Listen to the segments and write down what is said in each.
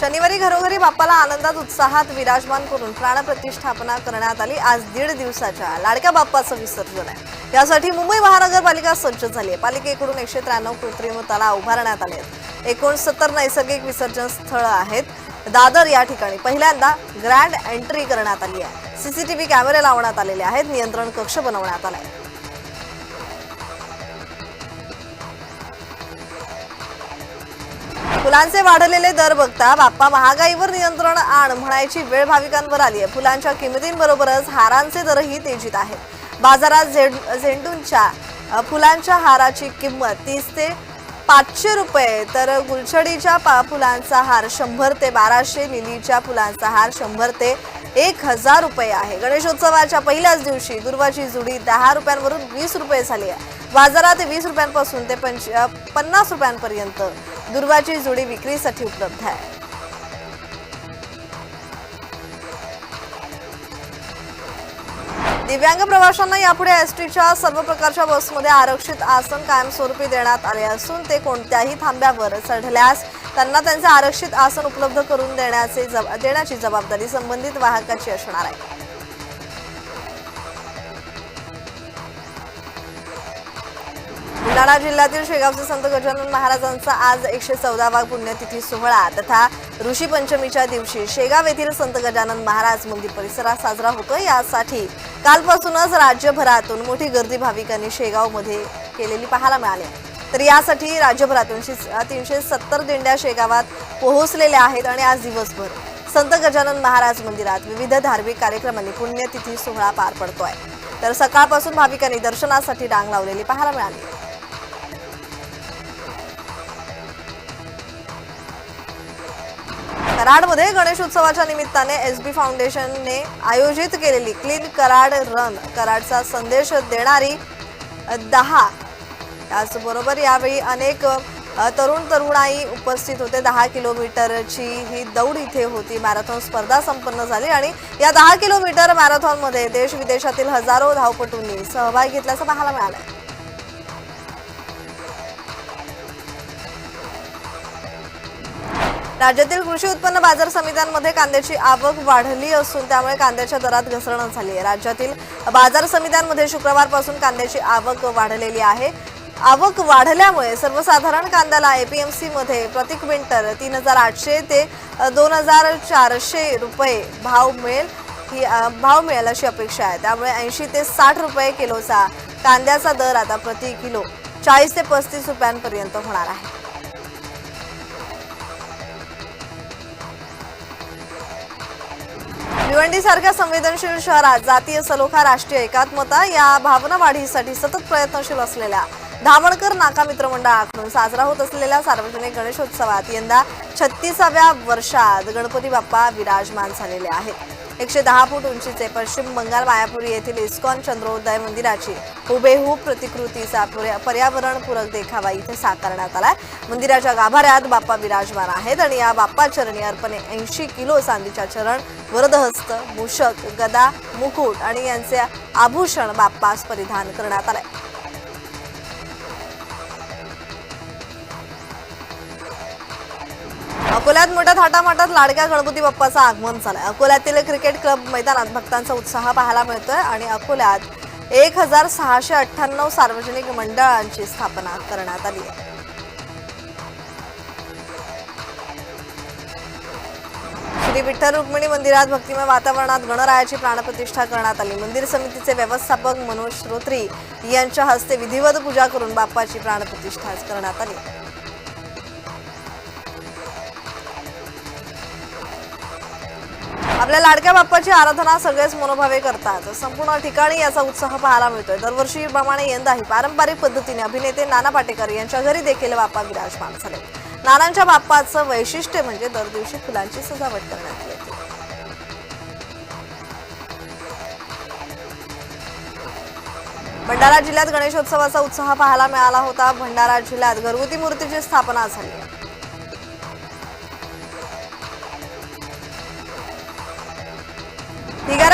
शनिवारी घरोघरी बाप्पाला आनंदात उत्साहात विराजमान करून प्राणप्रतिष्ठापना करण्यात आली. आज दीड दिवसाच्या लाडक्या बाप्पाचं विसर्जन आहे. यासाठी मुंबई महानगरपालिका सज्ज झाली आहे. पालिकेकडून एकशे त्र्याण्णव कृत्रिम तलाव उभारण्यात आले आहेत. एकोणसत्तर नैसर्गिक विसर्जन स्थळं आहेत. दादर या ठिकाणी पहिल्यांदा ग्रँड एंट्री करण्यात आली आहे. सीसीटीव्ही कॅमेरे लावण्यात आलेले आहेत. नियंत्रण कक्ष बनवण्यात आला आहे फुलांचे वाढलेले दर बघता बाप्पा महागाईवर नियंत्रण आण म्हणायची वेळ भाविकांवर आली आहे. फुलांच्या किमतींबरोबरच हारांचे दरही तेजीत आहेत. बाजारात झेंड झेंडूंच्या फुलांच्या हाराची किंमत तीस ते पाचशे रुपये तर गुलछडीच्या पा फुलांचा हार शंभर ते बाराशे लिलीच्या फुलांचा हार शंभर ते एक हजार रुपये आहे. गणेशोत्सवाच्या पहिल्याच दिवशी दुर्वाची जुडी दहा रुपयांवरून वीस रुपये झाली आहे. बाजारात वीस रुपयांपासून ते पंच पन्नास रुपयांपर्यंत दुर्वाची जुडी विक्रीसाठी उपलब्ध आहे. दिव्यांग प्रवाशांना यापुढे एसटीच्या सर्व प्रकारच्या बसमध्ये आरक्षित आसन कायमस्वरूपी देण्यात आले असून ते कोणत्याही थांब्यावर चढल्यास त्यांना त्यांचे आरक्षित आसन उपलब्ध करून देण्याचे जब- देण्याची जबाबदारी संबंधित वाहकाची असणार आहे. बुलढाणा जिल्ह्यातील शेगावचे संत गजानन महाराजांचा आज एकशे चौदावा पुण्यतिथी सोहळा. तथा ऋषी पंचमीच्या दिवशी शेगाव येथील संत गजानन महाराज मंदिर परिसरात साजरा होतोय. यासाठी कालपासूनच राज्यभरातून मोठी गर्दी भाविकांनी शेगावमध्ये केलेली पाहायला मिळाली. तर यासाठी राज्यभरातून तीनशे सत्तर दिंड्या शेगावात पोहोचलेल्या आहेत आणि आज दिवसभर संत गजानन महाराज मंदिरात विविध धार्मिक कार्यक्रमांनी पुण्यतिथी सोहळा पार पडतोय. तर सकाळपासून भाविकांनी दर्शनासाठी रांग लावलेली पाहायला मिळाली. कराडमध्ये गणेशोत्सवाच्या निमित्ताने एस बी फाउंडेशनने आयोजित केलेली क्लीन कराड रन कराडचा संदेश देणारी दहा. त्याचबरोबर यावेळी अनेक तरुण तरुणाई उपस्थित होते. दहा किलोमीटरची ही दौड इथे होती. मॅरेथॉन स्पर्धा संपन्न झाली आणि या दहा किलोमीटर मॅरेथॉनमध्ये देश विदेशातील हजारो धावपटूंनी सहभाग घेतल्याचं पाहायला मिळालं राज्यातील कृषी उत्पन्न बाजार समित्यांमध्ये कांद्याची आवक वाढली असून त्यामुळे कांद्याच्या दरात घसरण झाली आहे. राज्यातील बाजार समित्यांमध्ये शुक्रवारपासून कांद्याची आवक वाढलेली आहे. आवक वाढल्यामुळे सर्वसाधारण कांद्याला एपीएमसीमध्ये प्रति क्विंटल तीन हजार आठशे ते दोन हजार चारशे रुपये भाव मिळेल ही भाव मिळेल अशी अपेक्षा आहे. त्यामुळे ऐंशी ते साठ रुपये किलोचा कांद्याचा दर आता प्रति किलो चाळीस ते पस्तीस रुपयांपर्यंत होणार आहे. भिवंडीसारख्या संवेदनशील शहरात जातीय सलोखा राष्ट्रीय एकात्मता या भावना वाढीसाठी सतत प्रयत्नशील असलेल्या धामणकर नाका मित्रमंडळाकडून साजरा होत असलेल्या सार्वजनिक गणेशोत्सवात यंदा छत्तीसाव्या वर्षात गणपती बाप्पा विराजमान झालेले आहेत. एकशे दहा फूट उंचीचे पश्चिम बंगाल मायापुरी येथील इस्कॉन चंद्रोदय मंदिराची हुबेहूब प्रतिकृतीचा पर्यावरणपूरक देखावा इथे साकारण्यात आलाय. मंदिराच्या गाभाऱ्यात बाप्पा विराजमान आहेत आणि या बाप्पा चरणी अर्पणे ऐंशी किलो चांदीच्या चरण वरदहस्त मूषक गदा मुकुट आणि यांचे आभूषण बाप्पास परिधान करण्यात आलंय. अकोल्यात मोठ्या थाटामाटात लाडक्या गणपती बाप्पाचं आगमन झालंय. अकोल्यातील क्रिकेट क्लब मैदानात भक्तांचा उत्साह पाहायला मिळतोय आणि अकोल्यात एक हजार सहाशे अठ्ठ्याण्णव सार्वजनिक मंडळांची स्थापना करण्यात आली आहे. श्री विठ्ठल रुक्मिणी मंदिरात भक्तिमय वातावरणात गणरायाची प्राणप्रतिष्ठा करण्यात आली. मंदिर समितीचे व्यवस्थापक मनोज श्रोत्री यांच्या हस्ते विधिवत पूजा करून बाप्पाची प्राणप्रतिष्ठा करण्यात आली. आपल्या लाडक्या बाप्पाची आराधना सगळेच मनोभावे करतात. संपूर्ण ठिकाणी याचा उत्साह पाहायला मिळतोय. दरवर्षीप्रमाणे यंदाही पारंपरिक पद्धतीने अभिनेते नाना पाटेकर यांच्या घरी देखील बाप्पा विराजमान झाले. नानांच्या बाप्पाचं वैशिष्ट्य म्हणजे दर दिवशी फुलांची सजावट करण्यात येते. भंडारा जिल्ह्यात गणेशोत्सवाचा उत्साह पाहायला मिळाला होता. भंडारा जिल्ह्यात घरगुती मूर्तीची स्थापना झाली.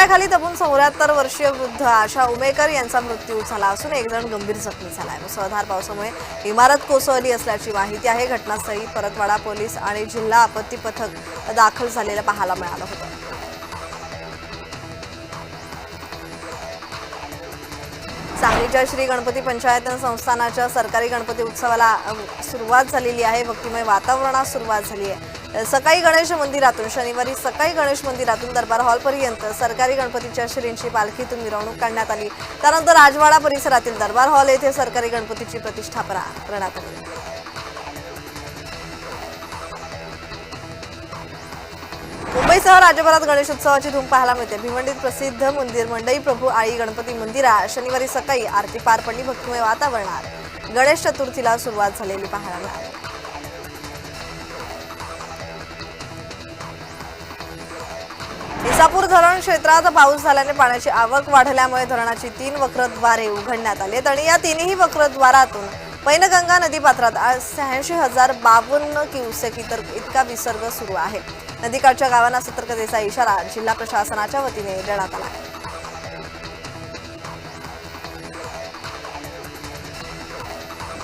आहे दबून चौऱ्याहत्तर वर्षीय वृद्ध आशा उमेकर यांचा मृत्यू झाला असून एक जण गंभीर जखमी झाला आहे मुसळधार पावसामुळे इमारत कोसळली असल्याची माहिती आहे. घटनास्थळी परतवाडा पोलीस आणि जिल्हा आपत्ती पथक दाखल झालेलं पाहायला मिळालं होतं. सांगलीच्या श्री गणपती पंचायत संस्थानाच्या सरकारी गणपती उत्सवाला सुरुवात झालेली आहे. भक्तिमय वातावरणात सुरुवात झाली आहे. सकाळी गणेश मंदिरातून शनिवारी सकाळी गणेश मंदिरातून दरबार हॉलपर्यंत सरकारी गणपतीच्या श्रींची पालखीतून मिरवणूक काढण्यात आली. त्यानंतर राजवाडा परिसरातील दरबार हॉल येथे सरकारी गणपतीची प्रतिष्ठापना करण्यात आली मुंबईसह राज्यभरात गणेशोत्सवाची धूम पाहायला मिळते. भिवंडीत प्रसिद्ध मंदिर मंडई प्रभू आई गणपती मंदिरात शनिवारी सकाळी आरती पार पडली. भक्तिमय वातावरणात गणेश चतुर्थीला सुरुवात झालेली पाहायला मिळाली. इसापूर धरण क्षेत्रात पाऊस झाल्याने पाण्याची आवक वाढल्यामुळे धरणाची तीन वक्रद्वारे उघडण्यात आली आहेत आणि या तिन्ही वक्रद्वारातून पैनगंगा नदीपात्रात आज शहाऐंशी हजार बावन्न क्युसेक इतर इतका विसर्ग सुरू आहे. नदीकाठच्या गावांना सतर्कतेचा इशारा जिल्हा प्रशासनाच्या वतीने देण्यात आला आहे.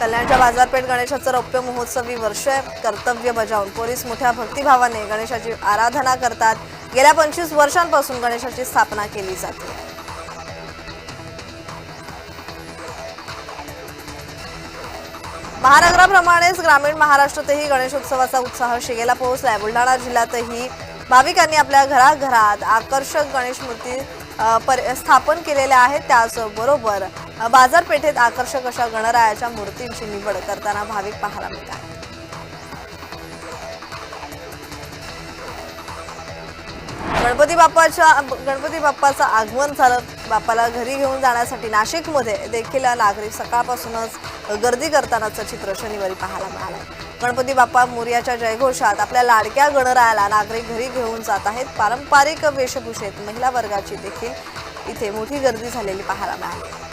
कल्याणच्या बाजारपेठ गणेशाचं रौप्य महोत्सवी वर्ष कर्तव्य बजावून पोलीस मोठ्या भक्तिभावाने गणेशाची आराधना करतात. गेल्या पंचवीस वर्षांपासून गणेशाची स्थापना केली जाते. महानगराप्रमाणेच ग्रामीण महाराष्ट्रातही गणेशोत्सवाचा उत्साह शिगेला पोहोचलाय. बुलढाणा जिल्ह्यातही भाविकांनी आपल्या घराघरात आकर्षक गणेश मूर्ती पर- स्थापन केलेल्या आहेत. त्याचबरोबर बाजारपेठेत आकर्षक अशा गणरायाच्या मूर्तींची निवड करताना भाविक पाहायला मिळतात. गणपती बाप्पाच्या गणपती बाप्पाचं आगमन झालं. बाप्पाला घरी घेऊन जाण्यासाठी नाशिकमध्ये देखील नागरिक सकाळपासूनच गर्दी करतानाचं चित्र शनिवारी पाहायला मिळालं गणपती बाप्पा मोर्याच्या जयघोषात आपल्या लाडक्या गणरायाला नागरिक घरी घेऊन जात आहेत. पारंपरिक वेशभूषेत महिला वर्गाची देखील इथे मोठी गर्दी झालेली पाहायला मिळाली.